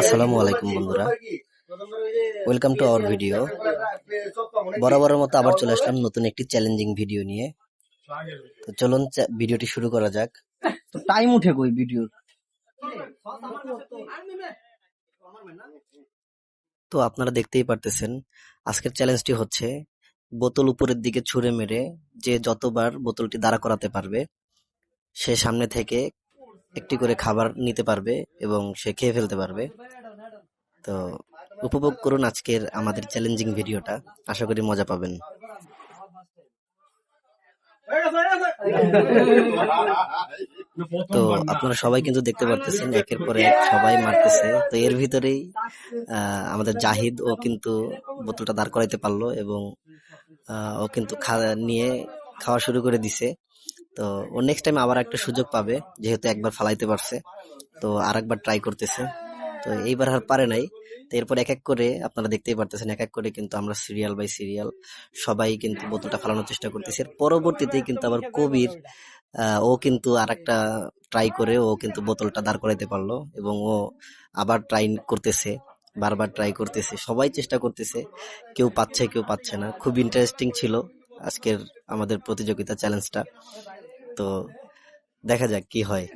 আসসালামু আলাইকুম বন্ধুরা। ওয়েলকাম টু আওয়ার ভিডিও বরাবরের মতো আবার চলে আসলাম নতুন একটি চ্যালেঞ্জিং ভিডিও নিয়ে। তো চলুন ভিডিওটি শুরু করা যাক। টাইম উঠে কই ভিডিওর তো আপনারা দেখতেই পারতেছেন, আজকের চ্যালেঞ্জটি হচ্ছে বোতল উপরের দিকে ছুঁড়ে মেরে যে যতবার বোতলটি দাঁড়া করাতে পারবে, সে সামনে থেকে একটি করে খাবার নিতে পারবে এবং সে খেয়ে ফেলতে পারবে। তো উপভোগ করুন আজকের আমাদের চ্যালেঞ্জিং ভিডিওটা। আশা করি মজা পাবেন। তো আপনারা সবাই কিন্তু দেখতে পারতেছেন, একের পরে সবাই মারতেছে। তো এর ভিতরেই আমাদের জাহিদ, ও কিন্তু বোতলটা দাঁড় করাইতে পারল এবং ও কিন্তু নিয়ে খাওয়া শুরু করে দিছে। তো ও নেক্সট টাইম আবার একটা সুযোগ পাবে, যেহেতু একবার ফালাইতে পারছে। তো আর একবার ট্রাই করতেছে। তো এইবার আর পারে নাই। তো এরপর এক এক করে আপনারা দেখতেই পারতেছেন, এক এক করে কিন্তু আমরা সিরিয়াল বাই সিরিয়াল সবাই কিন্তু বোতলটা ফালানোর চেষ্টা করতেছি। এর পরবর্তীতে কিন্তু আবার কবির ও কিন্তু আর একটা ট্রাই করে, ও কিন্তু বোতলটা দাঁড় করাইতে পারল এবং ও আবার ট্রাই করতেছে, বারবার ট্রাই করতেছে। সবাই চেষ্টা করতেছে, কেউ পাচ্ছে কেউ পাচ্ছে না। খুব ইন্টারেস্টিং ছিল আজকের আমাদের প্রতিযোগিতা চ্যালেঞ্জটা তো দেখা যাক কি হয়।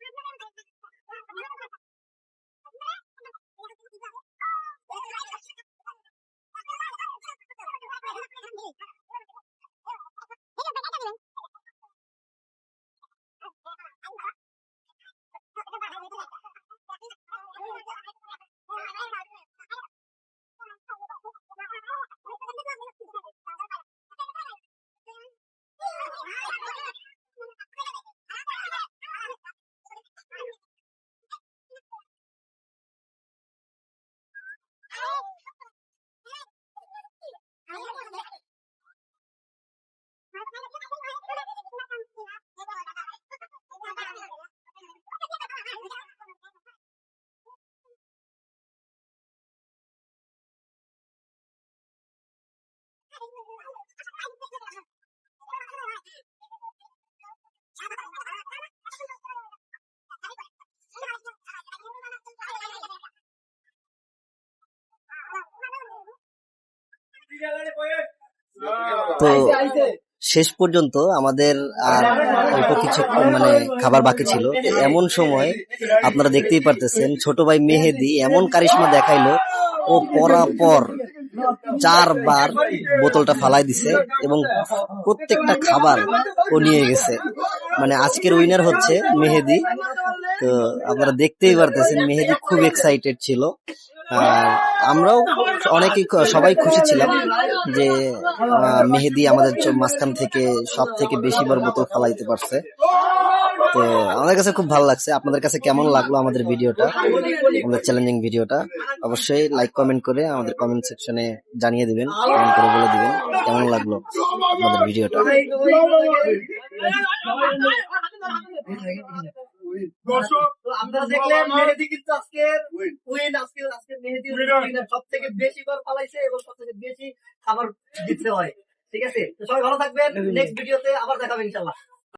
Thank you. তো শেষ পর্যন্ত আমাদের আর অল্প কিছু মানে খাবার বাকি ছিল। তো এমন সময় আপনারা দেখতেই পারতেছেন ছোট ভাই মেহেদি এমন কারিশমা দেখাইলো ও পরাপর চারবার বোতলটা ফালাই দিছে এবং প্রত্যেকটা খাবার ও নিয়ে গেছে। মানে আজকের উইনার হচ্ছে মেহেদি। তো আপনারা দেখতেই পারতেছেন, মেহেদি খুব এক্সাইটেড ছিল। আর আমরাও অনেকেই সবাই খুশি ছিলাম যে মেহেদি আমাদের মাঝখান থেকে সব থেকে বেশি বার বোতল ফালাইতে পারছে। তো আমাদের কাছে খুব ভালো লাগছে। আপনাদের কাছে কেমন লাগল আমাদের ভিডিওটা? আমাদের চ্যালেঞ্জিং ভিডিওটা? অবশ্যই লাইক কমেন্ট করে আমাদের কমেন্ট সেকশনে জানিয়ে দিবেন কমেন্ট করে বলে দিবেন কেমন লাগল আমাদের ভিডিওটা। আপনারা দেখলেন মেহেদি কিন্তু আজকে উইন। আজকে আজকে মেহেদি সব থেকে বেশি বার পালাইছে এবং সব থেকে বেশি খাবার জিততে হয়। ঠিক আছে? তো সবাই ভালো থাকবেন। নেক্সট ভিডিওতে আবার দেখাবেন ইনশাল্লাহ